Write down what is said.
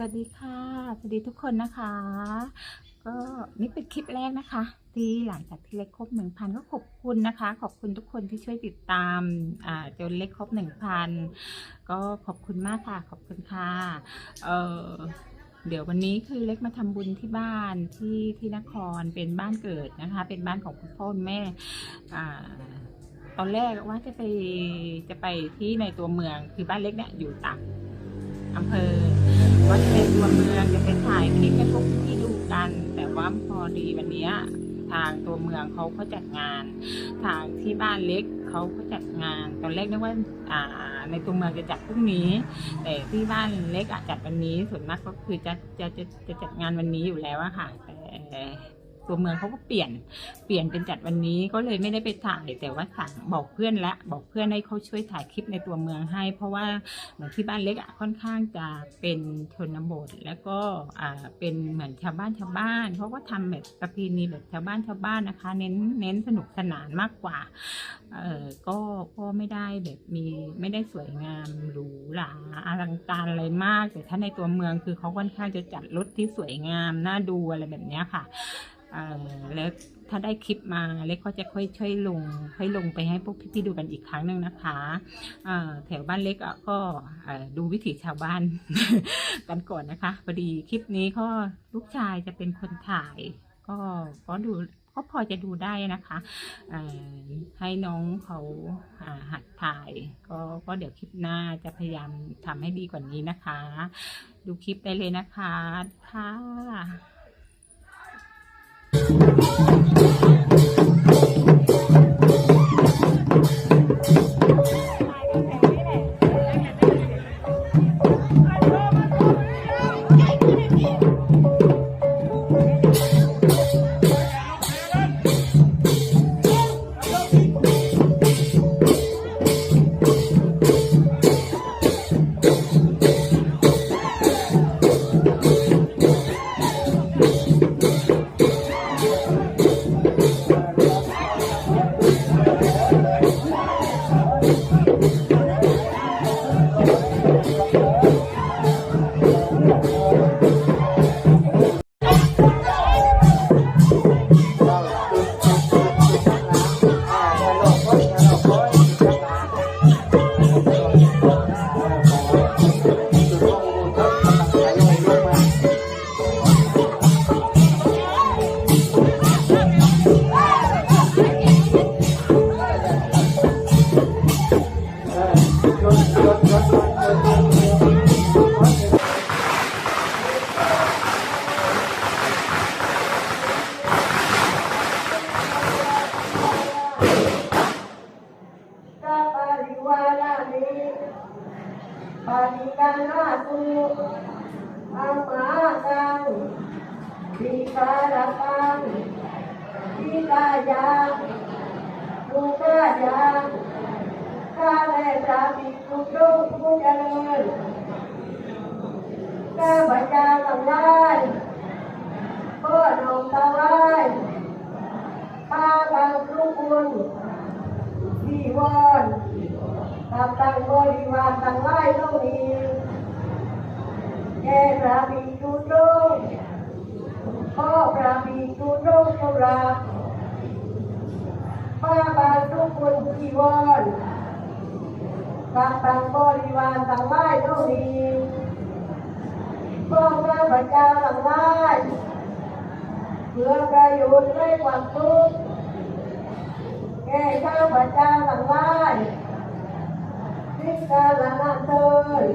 สวัสดีค่ะ สวัสดีทุกคนนะคะ ก็นี่เป็นคลิปแรกนะคะ ที่หลังจากที่เล็กครบหนึ่งพันก็ขอบคุณนะคะ ขอบคุณทุกคนที่ช่วยติดตามอ่าจนเล็กครบหนึ่งพันก็ขอบคุณมากค่ะ ขอบคุณค่ะ เออเดี๋ยววันนี้คือเล็กมาทำบุญที่บ้านที่ที่นครเป็นบ้านเกิดนะคะ เป็นบ้านของคุณพ่อคุณแม่อ่าตอนแรกว่าจะไปจะไปที่ในตัวเมืองคือบ้านเล็กเนี่ยอยู่ต่างอำเภอ ตัวเมืองจะไปถ่ายคลิปให้พวกพี่ดูกัน แต่ว่าพอดีวันนี้ทางตัวเมืองเขาเขาจัดงาน ทางที่บ้านเล็กเขาก็จัดงาน ตอนแรกนึกว่าอ่าในตัวเมืองจะจัดพรุ่งนี้ แต่ที่บ้านเล็กอะจัดวันนี้ส่วนมากก็คือจะจะจะจะจัดงานวันนี้อยู่แล้วอะค่ะแต่ ตัวเมืองเขาก็เปลี่ยนเปลี่ยนเป็นจัดวันนี้ก็เลยไม่ได้ไปถ่ายแต่ว่าสั่งบอกเพื่อนละบอกเพื่อนให้เขาช่วยถ่ายคลิปในตัวเมืองให้ เพราะว่าเหมือนที่บ้านเล็กอะค่อนข้างจะเป็นชนบท แล้วก็อ่าเป็นเหมือนชาวบ้านชาวบ้านเขาก็ทำแบบประเพณีแบบชาวบ้านชาวบ้านนะคะ เน้นเน้นสนุกสนานมากกว่าเออก็ก็ไม่ได้แบบมีไม่ได้สวยงามหรูหราอลังการอะไรมาก แต่ถ้าในตัวเมืองคือเขาค่อนข้างจะจัดรถที่สวยงามน่าดูอะไรแบบนี้ค่ะ แล้วถ้าได้คลิปมาเล็กก็จะค่อยช่วยลงค่อยลงไปให้พวกพี่ๆดูกันอีกครั้งหนึ่งนะคะแถวบ้านเล็กก็ดูวิถีชาวบ้านกันก่อนนะคะพอดีคลิปนี้ก็ลูกชายจะเป็นคนถ่าย ก็ก็ดูก็พอจะดูได้นะคะให้น้องเขาอ่าหัดถ่ายก็ก็เดี๋ยวคลิปหน้าจะพยายามทำให้ดีกว่านี้นะคะ ดูคลิปได้เลยนะคะค่ะ Thank you. านิกานาตุอัมมาตังวิการตังวิ คนที่วอนตามตั้งบริวารตั้งหลายเหล่านี้พ่อข้าพเจ้าทั้งหลายเพื่อประโยชน์ให้ความสุขแก่ข้าพเจ้าทั้งหลายที่กาลนานเถิด